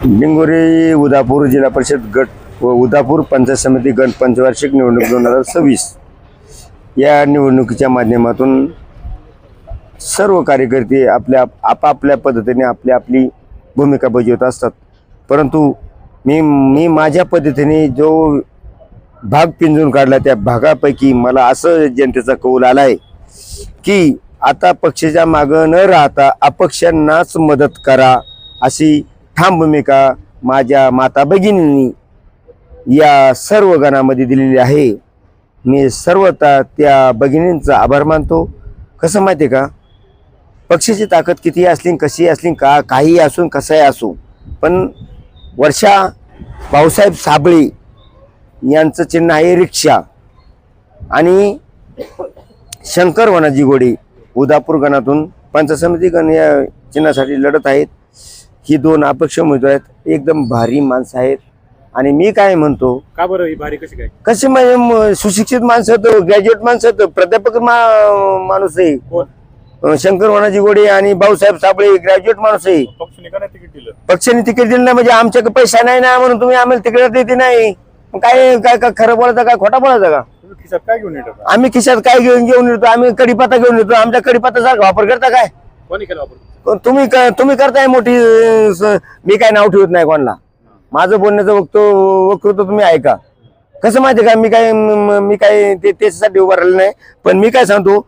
लिंगोरे उदापूर जिल्हा परिषद गट व उदापूर पंचायत समिती गट पंचवार्षिक निवडणूक दोन हजार सव्वीस. या निवडणुकीच्या माध्यमातून सर्व कार्यकर्ते आपल्या आपापल्या पद्धतीने आपली आपली भूमिका बजावत असतात. परंतु मी मी माझ्या पद्धतीने जो भाग पिंजून काढला त्या भागापैकी मला असं जनतेचा कौल आला आहे की आता पक्षाच्या मागं न राहता अपक्षांनाच मदत करा अशी ठाम भूमिका माझ्या माता भगिनींनी या सर्व गणामध्ये दिलेली आहे. मी सर्वता त्या भगिनींचा आभार मानतो. कसं माहिती आहे का? पक्षाची ताकद किती असली कशी असली का काही असून कसंही असो पण वर्षा भाऊसाहेब साबळे यांचं चिन्ह आहे रिक्षा. आणि शंकर वनाजी गोडे उदापूर गणातून पंचसमिती समिती गण या चिन्हासाठी लढत आहेत. ही दोन अपक्ष उमेदवार आहेत. एकदम भारी माणसं आहेत. आणि मी काय म्हणतो का बरं ही भारी? कशी काय? कसे म्हणजे म- सुशिक्षित माणसं होतं ग्रॅज्युएट माणसं होतं प्राध्यापक मा- माणूस आहे. कोण? अं, शंकर वनाजी गोडे आणि भाऊसाहेब साबळे ग्रॅज्युएट माणूस आहे. पक्षाने का नाही तिकीट दिलं? पक्षाने तिकीट दिलं नाही म्हणजे आमच्याकडे पैसा नाही ना म्हणून तुम्ही आम्हाला तिकीट देते नाही. मग काय काय काय खरं बोलायचं काय खोटा बोलायचं का? तुम्ही खिशात काय घेऊन येतो? आम्ही खिशात काय घेऊन घेऊन येतो आम्ही कडीपत्ता घेऊन येतो आमच्या कडीपत्ताचा वापर करता काय? कोणी केलं वापर तुम्ही क- तुम्ही करताय मोठी स- मी काय नाव ठेवत नाही कोणाला. माझं बोलण्याचं वक्तो वक्तृत्व तुम्ही ऐका. कसं माहिती का? मी काय म- म- मी काय ते त्याच्यासाठी उभा राहिलं नाही. पण मी काय सांगतो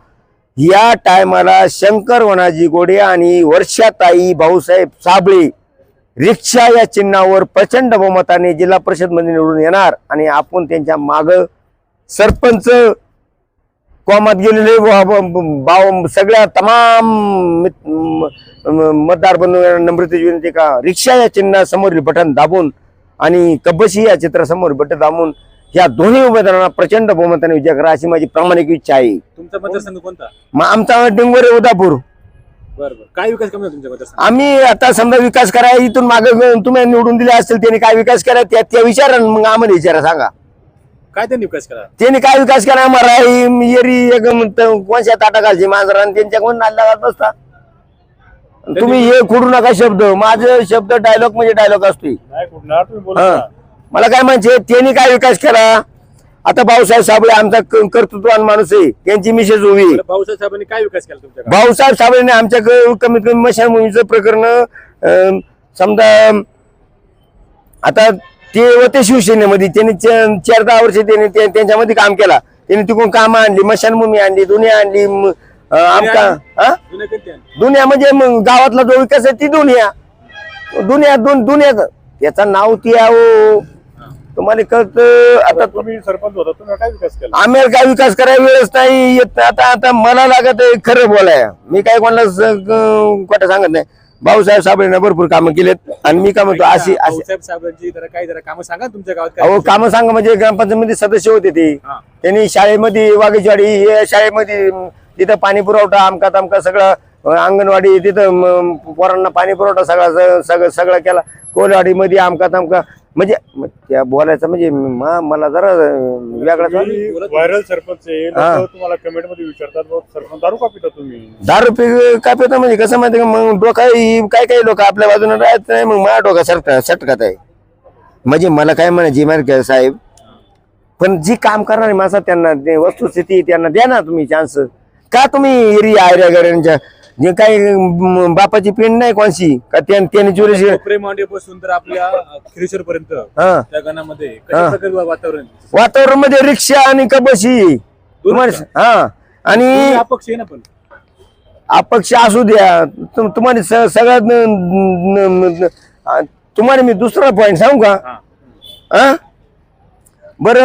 या टायमाला शंकर वनाजी गोडे आणि वर्षाताई भाऊसाहेब साबळे रिक्षा या चिन्हावर प्रचंड बहुमताने जिल्हा परिषदमध्ये निवडून येणार आणि आपण त्यांच्या माग सरपंच कोमात गेलेले भाव सगळ्या तमाम मतदार बंधू नम्रतेची विनंती का? रिक्षा या चिन्हा समोरील बटन दाबून आणि कब्बशी या चित्रासमोर बटन दाबून या दोन्ही उमेदवारांना प्रचंड बहुमताने विजय करा अशी माझी प्रामाणिक इच्छा आहे. तुमचा मतदारसंघ कोणता? मग आमचा डिंगोरे उदापूर. काय विकास कमी झाला तुमच्या मतदारसंघ आम्ही आता समजा विकास करा इथून मागे तुम्ही निवडून दिले असतील त्यांनी काय विकास करा त्या त्या विचारा मग आम्हाला विचारा सांगा. काय त्यांनी विकास केला? त्यांनी काय विकास करा मराई येरी एक म्हणतं, कोणत्या ताटा घालची मांजरा आणि त्यांच्याकडून नाल्ला घालत बसता तुम्ही हे खोडू नका शब्द. माझं शब्द डायलॉग म्हणजे डायलॉग असतोय. नाही कुठणार तुम्ही बोला हा. मला काय म्हणजे त्यांनी काय विकास केला? आता भाऊसाहेब साबळे आमचा क- कर्तृत्ववान माणूस आहे. त्यांची मिसेस उभी. भाऊसाहेब साहेबांनी काय विकास केला तुमच्या गावात? भाऊसाहेब साबळेने आमच्या क- कमीत कमी मशानभूमीचं प्रकरण अं, समजा आता ते होते शिवसेनेमध्ये त्यांनी चार दहा वर्ष त्यांनी त्या- त्यांच्यामध्ये काम केला त्यांनी तिकडून कामं आणली मशानभूमी आणली दुनिया आणली आमका हा? दुनिया म्हणजे मग गावातला जो विकास आहे ती दुनिया दुनिया दोन दुनिया त्याचं नाव ती आहे हो. तुम्हाला कळत आता तुम्ही सरपंच होता तुम्ही काय विकास केला आम्हाला काय विकास करायला वेळच नाही येत. आता आता मला लागत खरं बोलाय मी काय कोणाला स- क- खोटं सांगत नाही भाऊसाहेब साबळेनं भरपूर कामं केलेत आणि मी काय म्हणतो अशी अशी भाऊसाहेब साहेबांची जरा काय जरा कामं सांगा ना तुमच्या गावात काय अहो कामं सांगा म्हणजे ग्रामपंचायतमध्ये सदस्य होते ते. हा. त्यांनी शाळेमध्ये वाघेचवाडी हे शाळेमध्ये तिथं पाणी पुरवठा आमका तमका सगळं अ, अंगणवाडी तिथं म, पोरांना पाणी पुरवठा सगळा सगळं सगळं केला. कोलवाडीमध्ये आमका तमका म्हणजे म, त्या बोलायचं म्हणजे म- मला जरा वाटलं. व्हायरल सरपंच आहे हा. लोकं तुम्हाला कमेंटमध्ये विचारतात "भाऊ, सरपंच दारू का पिता तुम्ही? दारू पी काय पितो म्हणजे कसं माहिती का? मग डोका ही- काय काय लोक आपल्या बाजूने राहत नाही मग माझा डोका सरक सटकत आहे. म्हणजे मला काय म्हणायची माहिती का साहेब पण जी काम करणारी माणसं त्यांना वस्तुस्थिती त्यांना द्या ना तुम्ही चान्स का तुम्ही एरी आयऱ्या गऱ्यांच्या जे काही बापाची पिंड नाही कोणशी का त्यां- त्यांनी चोरी प्रेमपासून तर आपल्या खिरेश्वर पर्यंत हा. त्या कशा प्रकारे वातावरण वातावरण? मध्ये रिक्षा आणि कबशी. तुम्हाला हा. आणि अपक्ष आहे ना पण. अपक्ष असू द्या. तुम- तुम्हाला स- सगळ्यात न- न- न- आ, तुम्हाला मी दुसरा पॉइंट सांगू का. हा? बर.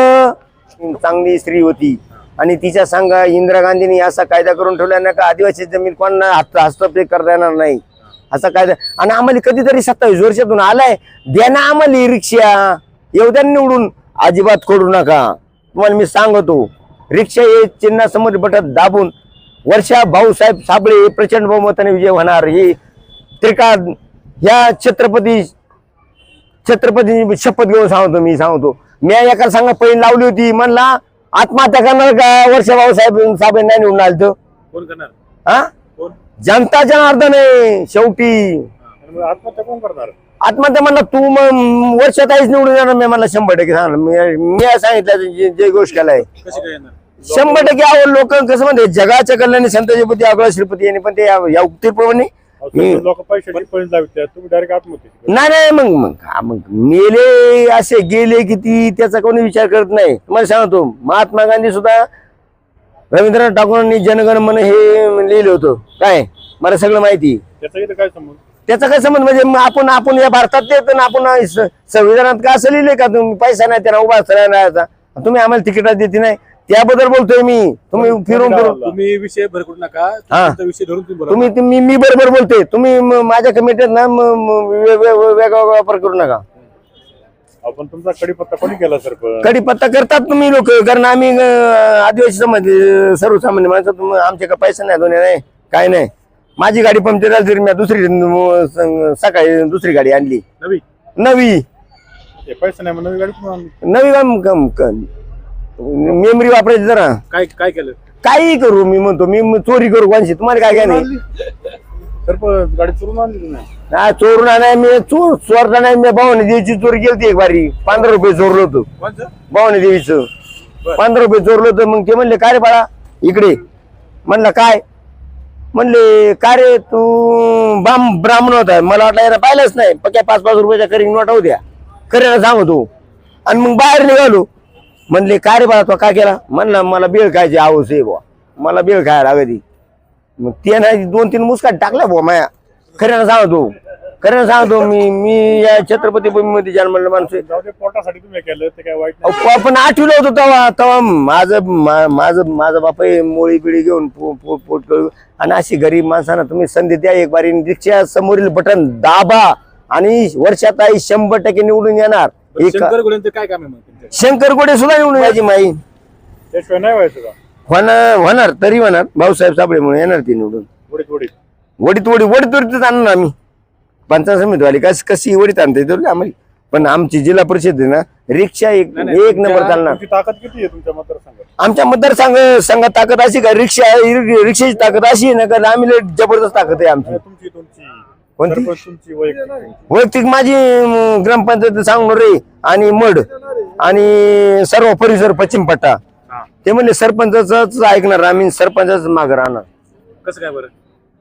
चांगली स्त्री होती. आणि तिच्या सांगा इंदिरा गांधींनी असा कायदा करून ठेवला का आदिवासी जमीन कोणाला हस्त हस्तक्षेप करता येणार नाही. असा कायदा आणि आम्हाला कधीतरी सत्तावीस वर्षातून आलाय द्या ना आम्हाला रिक्षा एवढ्या निवडून. अजिबात करू नका. तुम्हाला मी सांगतो रिक्षा हे चिन्हासमोर बटत दाबून वर्षा भाऊसाहेब साबळे प्रचंड बहुमताने विजय होणार. ही त्रिका ह्या छत्रपती छत्रपती शपथ घेऊन सांगतो मी सांगतो. मी एका सांगा पैन लावली होती. म्हणला आत्महत्या करणार का? वर्षा भाऊसाहेब साहेब नाही निवडून आलं तर कोण करणार? हा? कोण? जनता जनार्दन आहे शेवटी आत्महत्या कोण करणार? आत्महत्या म्हणला तू मग वर्षात आईच निवडून येणार. मी मला शंभर टक्के सांगणार. मी सांगितलं जे- जे गोष्ट केलाय. कशी काय येणार? शंभर टक्के आवड लोक कसं म्हणते? जगाच्या कल्याणी संताजीपती अगोदर श्रीपती यांनी पण ते या उक्तीप्रमाणे हम्म. लोक पैशाची पैसे लावतात तुम्ही डायरेक्ट आत्महत्या नाही नाही मग मग हा, मग मेले असे गेले किती त्याचा कोणी विचार करत नाही. तुम्हाला सांगतो महात्मा गांधी सुद्धा रवींद्रनाथ टागोरांनी जनगण मन हे लिहिलं होतं. काय? मला सगळं माहिती. त्याचा इथं काय संबंध? त्याचा काय संबंध? म्हणजे मग आपण आपण या भारतात येतो ना आपण स- संविधानात का असं लिहिलंय का? तुम्ही पैसा नाही त्यांना उभा राहायचा तुम्ही आम्हाला तिकीट देते नाही. त्याबद्दल बोलतोय मी. तुम्ही फिरून फिरून. तुम्ही विषय भरकू नका. हा. तुमचा विषय धरून तुम्ही बोला. तुम्ही तुम्ही मी बरोबर बोलते तुम्ही म- माझ्या कमिटीत ना म- म- वे- वे- वे- वेगळा वापर करू नका. आपण तुमचा कडीपत्ता कोणी केला सर पण? कडीपत्ता करतात तुम्ही लोक कारण आम्ही अं, आदिवासी समाज अं, सर्वसामान्य माणसं तुम- आमच्या का पैसा नाही दोन्ही नाही काय नाही. माझी गाडी पंक्चर झाली तरी मी दुसरी अं, स- सकाळी दुसरी गाडी आणली. नवी? नवी. हे पैसे नाही मग नवी गाडी आणली. नवी काम काम काम- मेमरी वापरायची जरा. काय काय केलं? काही करू मी म्हणतो मी म- चोरी करू कोणची तुम्हाला काय काय नाही. सरपंच गाडी चोरून आणली तुम्ही? हा चोरून नाही मी चोर चोरता नाही मी भावाने देवीची चोरी केली एक बारी. पंधरा रुपये चोरलो होतो. कोणचं? भावाने देवीचं बरं. पंधरा रुपये चोरलं होतं मग ते म्हणले काय रे बाळा इकडे. म्हणलं काय? म्हणले काय रे तू बाम ब्राह्मण होता. मला वाटलं याला पाहिलंच नाही. पक्या पाच पाच रुपयाच्या करिंग नोटा होत्या. करेला सांगतो. आणि मग बाहेर निघालो. म्हणले काय रे बाळा तो काय केला म्हणलं मला बेळ खायची आवस आहे बुवा. मला बेळ खायला लागती मग ते नाही दोन तीन मुस्काट टाकल्या बुवा माया. खऱ्यानं सांगतो खऱ्यानं सांगतो मी मी या छत्रपती भूमीमध्ये जन्मलेला माणूस आहे. जाऊ दे पोटासाठी तुम्ही केलं ते काय वाईट नाही. अहो, आपण आठवलं होतो तेव्हा तेव्हा माझं मा- माझं माझं बाप हे मोळी बिळी घेऊन पो- पो- पोट करू. आणि अशी गरीब माणसांना तुम्ही संधी द्या एक बारी रिक्षा समोरील बटन दाबा आणि वर्षात आई शंभर टक्के निवडून येणार. एक शंकर गुलेंचं काय काम आहे मग तुमच्या शंकर गोडे सुद्धा निवडून यायची माई. त्याशिवाय नाही व्हायचं का? होणार होणार तरी होणार. भाऊसाहेब साबळे म्हणून येणार ती निवडून. थोडी थोडी वडीत वडी वडीत वडीतच आणणार आम्ही. पंचायत समिती वाली कशी कशी वडीत आणता येतो आम्हाला. पण आमची जिल्हा परिषद आहे ना रिक्षा एक नाही, एक नंबर चालणार. तुमची ताकद किती आहे तुमच्या मतदारसंघात? आमच्या मतदारसंघ संघात ताकद अशी का रिक्षा रिक्षाची ताकद अशी आहे ना का आम्ही लय जबरदस्त ताकद आहे आमची. नाही, तुमची तुमची. कोणती? सरपंच तुमची वैयक्तिक माझी अं, ग्रामपंचायत सांगणार रे. आणि मड. आणि सर्व परिसर पश्चिम पट्टा. हा. ते म्हणले सरपंचाच ऐकणार आम्ही सरपंचाच मागे राहणार. कसं काय बरं?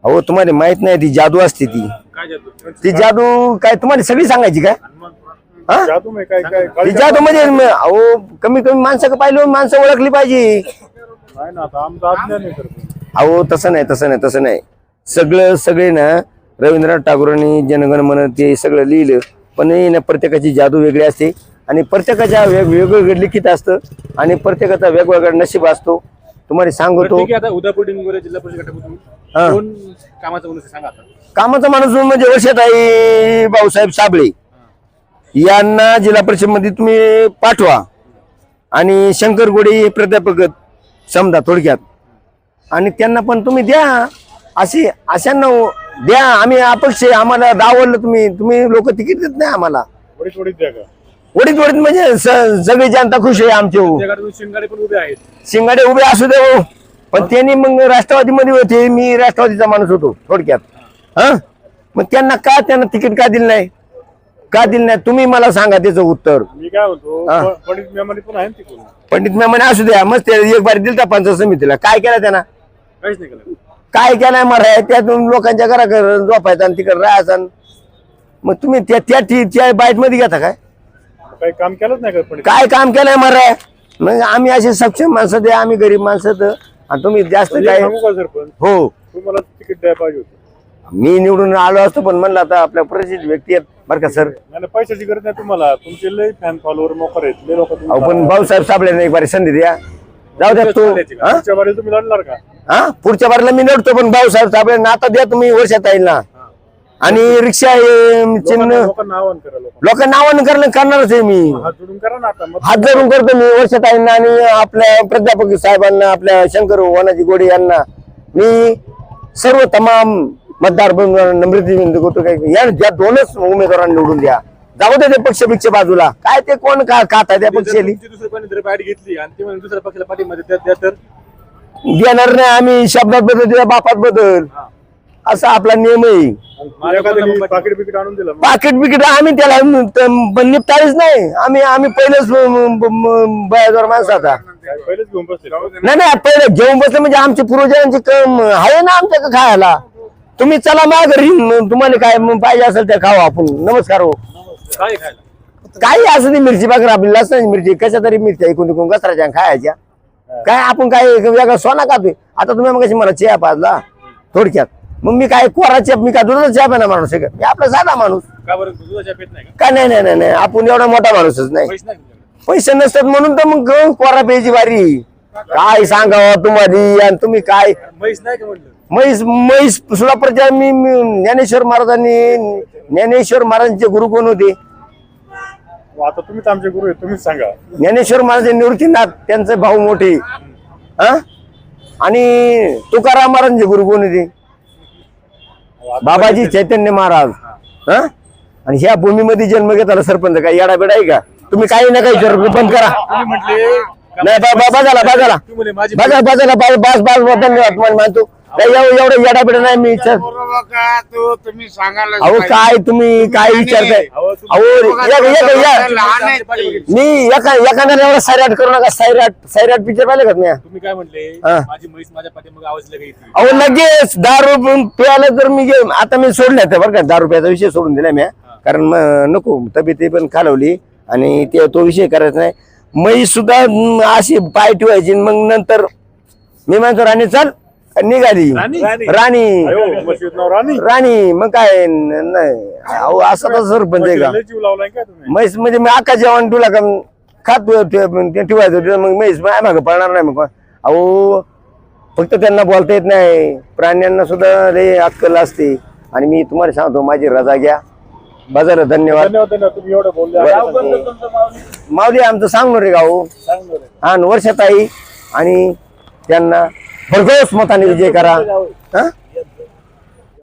अहो तुम्हाला माहीत नाही ती जादू असते ती. काय जादू? ती जादू काय तुम्हाला सगळी सांगायची काय हा? जादू म्हणजे काय काय? ती जादू म्हणजे म- अहो कमी कमी माणसं पाहिलं माणसं ओळखली पाहिजे. नाही ना आता आमचं अज्ञान आहे सरपंच. अहो तसं नाही तसं नाही तसं नाही. सगळं सगळे ना रवींद्रनाथ टागोरांनी जनगण मन ते सगळं लिहिलं. पण ना प्रत्येकाची जादू वेगळी असते आणि प्रत्येकाच्या वेग वेगवेगळं लिखित असतं आणि प्रत्येकाचा वेगवेगळा नशीब असतो. तुम्हाला सांगतो उदापूर जिल्हा परिषद कामाचं माणूस म्हणजे वर्षाताई भाऊसाहेब साबळे. यांना जिल्हा परिषदमध्ये तुम्ही पाठवा. आणि शंकर गोडे हे प्राध्यापक समजा थोडक्यात. आणि त्यांना पण तुम्ही द्या. अशी अशांना द्या आम्ही अपक्ष आहे, आम्हाला दावडलं तुम्ही. तुम्ही लोक तिकीट देत नाही आम्हाला. द्या का? वडीत वडीत म्हणजे स- सगळी जनता खुश आहे आमची. हो. त्या गाडीतून शिंगाडे पण उभे आहेत. शिंगाडे उभे असू दे हो. पण त्यांनी मग राष्ट्रवादीमध्ये होते मी राष्ट्रवादीचा माणूस होतो थोडक्यात. हा? मग त्यांना का त्यांना तिकीट का दिलं नाही? का दिलं नाही? तुम्ही मला सांगा त्याचं उत्तर. मी काय म्हणतो हा. प- पंडित मेमारी पण आहे ना तिकडून. पंडित मॅमाने असू द्या मस्त एक बार दिलता पंचायत समितीला. काय केलं त्यांना? काहीच नाही केलं. काय केलंय मराय त्यातून लोकांच्या घराकडे झोपायचं आणि तिकडे राहायचं आणि मग तुम्ही त्या त्या ठी- त्या बाईटमध्ये घेता काय? काही काम केलंच नाही का पंडित काय काम केलंय मराय मग आम्ही असे सक्षम माणसं द्या आम्ही गरीब माणसं तर. आणि तुम्ही जास्त म्हणजे काय सांगू का सरपंच? हो. तुम्हाला तिकीट द्यायला पाहिजे होतं. मी निवडून आलो असतो पण म्हणलं आता आपल्या परिचित व्यक्ती आहेत. बरं का सर? नाही नाही, पैशाची गरज नाही तुम्हाला. तुमचे लय फॅन फॉलोअर मोकर आहेत. लय लोक अहो पण भाऊसाहेब साबळे एक बारी संधी द्या. जाऊ द्या तू हा? तुमच्या बारे तुम्ही लढणार का? हा? पुढच्या बारीला मी लढतो पण भाऊसाहेब साबळे आता द्या तुम्ही वर्षात येईल ना आणि रिक्षा हे चिन्ह लोकांना लोकांना. आवाहन करा करणं करणारच आहे मी. हात जोडून करा ना आता मग हात धरून करतो मी वर्षात येईल आणि आपल्या प्राध्यापक साहेबांना आपल्या शंकर वानाजी गोडे यांना मी सर्व तमाम मतदार बंधूंना नम्रता विनंती करतो. काय या ज्या दोनच उमेदवारांना निवडून द्या. जाऊ दे ते पक्ष बिक्ष बाजूला. काय ते कोण का खाता त्या पक्षाली दुसऱ्या कोणी जर बॅट घेतली आणि ती म्हणून दुसऱ्या पक्षाला पाठीमध्ये तर? देणार नाही आम्ही शब्दात बदल त्या बापात बदल. असा आपला नियम आहे. पाकिट बिकिट आणून दिलं मग. पाकिट बिकिट आम्ही त्याला न- त- पण निपटाळीच नाही. आम्ही आम्ही पहिलेच बयाजवर माणसं आता. काय पहिलेच घेऊन बसले. नाही नाही पहिले घेऊन बसले म्हणजे आमचे पूर्वजांचे कम आहे ना आमच्या खायला? तुम्ही चला मा घरी मग तुम्हाला काय पाहिजे असेल ते खाऊ आपण. नमस्कार हो. काय खायला? काही असं ती मिरची बघा आपली लसणाची मिरची कशा तरी मिरच्या एकूण एकूण कचराच्या खायच्या. काय आपण काय वेगळा सोना खातोय आता तुम्ही मग मला चहा पाजला थोडक्यात. मग मी काय कोराच्या मी काय दुधाचा चहा पिणार माणूस आहे का? मी आपला साधा माणूस. का बरं दुधाच्या पेट नाही का? नाही नाही नाही नाही आपण एवढा मोठा माणूसच नाही. पैसे नाही तुमच्याकडे? पैसे नसतात म्हणून तर मग कोरा प्यायची बारी काय सांगावं तुम्हाला आणि तुम्ही काय? म्हैस नाही का म्हैस म्हैस सुद्धा प्रचार मी मी- ज्ञानेश्वर महाराजांनी ज्ञानेश्वर महाराजांचे गुरु कोण होते? आता तुम्हीच आमचे गुरु आहे तुम्हीच सांगा. ज्ञानेश्वर महाराज निवृत्तीनाथ त्यांचे भाऊ मोठे. हा? आणि तुकाराम महाराजांचे गुरु कोण होते? बाबाजी चैतन्य महाराज. हा? आणि ह्या भूमीमध्ये जन्म घेताना सरपंच काय? येडा बेडा आहे का? तुम्ही काही नका विचारू बंद करा. नाही बाजाला बाजाला बाजा बाजाला बाज बाज तुम्हाला मानतो. काही एवढं एवढं येडा बेडा नाही मी विचार बरोबर का तो तुम्ही सांगायला अहो काय तुम्ही काय विचारताय? अहो, लहान आहे ते. मी एका एखाद्याला एवढा सायराट करू नका. सायराट सायराट पिक्चर पाहिले का तुम्ही? तुम्ही काय म्हटले हा. माझी म्हैस माझ्या पाठीमाग आवाज लगेच येते अहो लगेच दारू पिऊन प्यायला तर मी गे- आता मी सोडले ते बरं का दारू प्यायचा विषय सोडून दिला मी. कारण मग नको तब्येती पण खालवली आणि ते तो विषय करायचा नाही. म्हैस सुद्धा म, अशी पाय ठेवायची मग नंतर मी म्हणतो राणी चल. निघाली. राणी? राणी. अयो, म्हशीचं नाव राणी. राणी मग काय न- नाही. अहो असं तर सरपंच आहे का? म्हशीला लय जीव लावलाय काय तुम्ही? म्हैस म्हणजे मी आका जेवण तुला का खात ठेवायचं होतं. मग म्हैस माझ्या मागं पळणार नाही मग. अहो फक्त त्यांना बोलता येत नाही. प्राण्यांना सुद्धा लय अक्कल असते. आणि मी तुम्हाला सांगतो माझी रजा घ्या. बाजार धन्यवाद. धन्यवाद धन्यवाद. तुम्ही एवढं बोलले. गाव आता कोणतं सांगतो. माऊली? आमचं सांगणार रे आहे. हा आणि वर्षाताई आणि त्यांना भरघोस मताने विजय करा. हा?